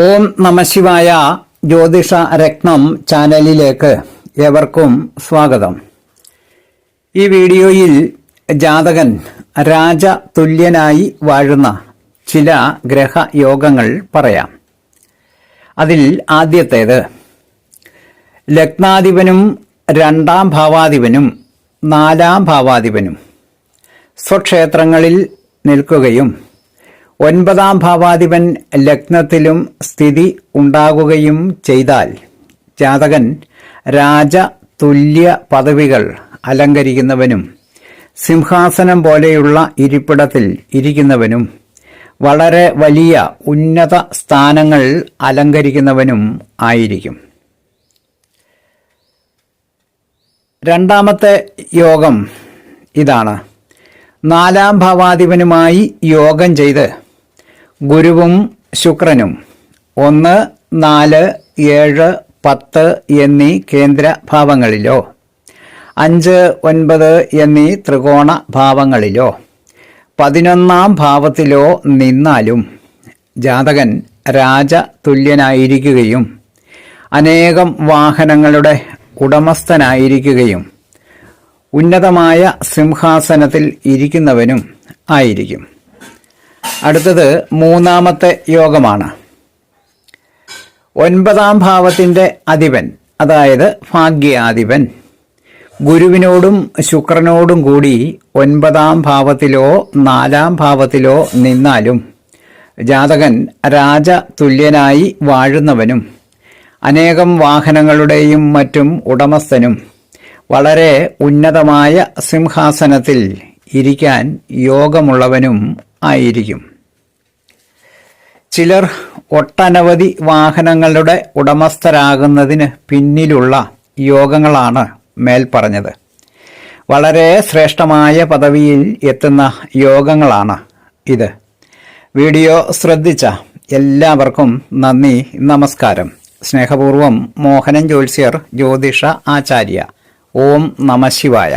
ഓം നമശിവായ ജ്യോതിഷ രത്നം ചാനലിലേക്ക് ഏവർക്കും സ്വാഗതം. ഈ വീഡിയോയിൽ ജാതകൻ രാജതുല്യനായി വാഴുന്ന ചില ഗ്രഹയോഗങ്ങൾ പറയാം. അതിൽ ആദ്യത്തേത് ലഗ്നാധിപനും രണ്ടാം ഭാവാധിപനും നാലാം ഭാവാധിപനും സ്വക്ഷേത്രങ്ങളിൽ നിൽക്കുകയും ഒൻപതാം ഭാവാധിപൻ ലഗ്നത്തിലും സ്ഥിതി ഉണ്ടാകുകയും ചെയ്താൽ ജാതകൻ രാജ തുല്യ പദവികൾ അലങ്കരിക്കുന്നവനും സിംഹാസനം പോലെയുള്ള ഇരിപ്പിടത്തിൽ ഇരിക്കുന്നവനും വളരെ വലിയ ഉന്നത സ്ഥാനങ്ങൾ അലങ്കരിക്കുന്നവനും ആയിരിക്കും. രണ്ടാമത്തെ യോഗം ഇതാണ്. നാലാം ഭാവാധിപനുമായി യോഗം ചെയ്ത് ഗുരുവും ശുക്രനും. ഒന്ന് നാല് ഏഴ് പത്ത് എന്നീ കേന്ദ്ര ഭാവങ്ങളിലോ. അഞ്ച് ഒൻപത് എന്നീ ത്രികോണ ഭാവങ്ങളിലോ. പതിനൊന്നാം ഭാവത്തിലോ നിന്നാലും ജാതകൻ രാജതുല്യനായിരിക്കുകയും അനേകം വാഹനങ്ങളുടെ ഉടമസ്ഥനായിരിക്കുകയും ഉന്നതമായ സിംഹാസനത്തിൽ ഇരിക്കുന്നവനും ആയിരിക്കും. അടുത്തത് മൂന്നാമത്തെ യോഗമാണ്. ഒൻപതാം ഭാവത്തിന്റെ അധിപൻ അതായത് ഭാഗ്യാധിപൻ. ഗുരുവിനോടും ശുക്രനോടും കൂടി ഒൻപതാം ഭാവത്തിലോ നാലാം ഭാവത്തിലോ നിന്നാലും ജാതകൻ രാജ തുല്യനായി വാഴുന്നവനും അനേകം വാഹനങ്ങളുടെയും മറ്റും ഉടമസ്ഥനും വളരെ ഉന്നതമായ സിംഹാസനത്തിൽ ഇരിക്കാൻ യോഗമുള്ളവനും ആയിരിക്കും. ചിലർ ഒട്ടനവധി വാഹനങ്ങളുടെ ഉടമസ്ഥരാകുന്നതിന് പിന്നിലുള്ള യോഗങ്ങളാണ് മേൽ പറഞ്ഞത് വളരെ ശ്രേഷ്ഠമായ പദവിയിൽ എത്തുന്ന യോഗങ്ങളാണ് ഇത്. വീഡിയോ ശ്രദ്ധിച്ച എല്ലാവർക്കും നന്ദി നമസ്കാരം. സ്നേഹപൂർവം മോഹനൻ ജോത്സ്യർ ജ്യോതിഷ ആചാര്യ. ഓം നമ ശിവായ.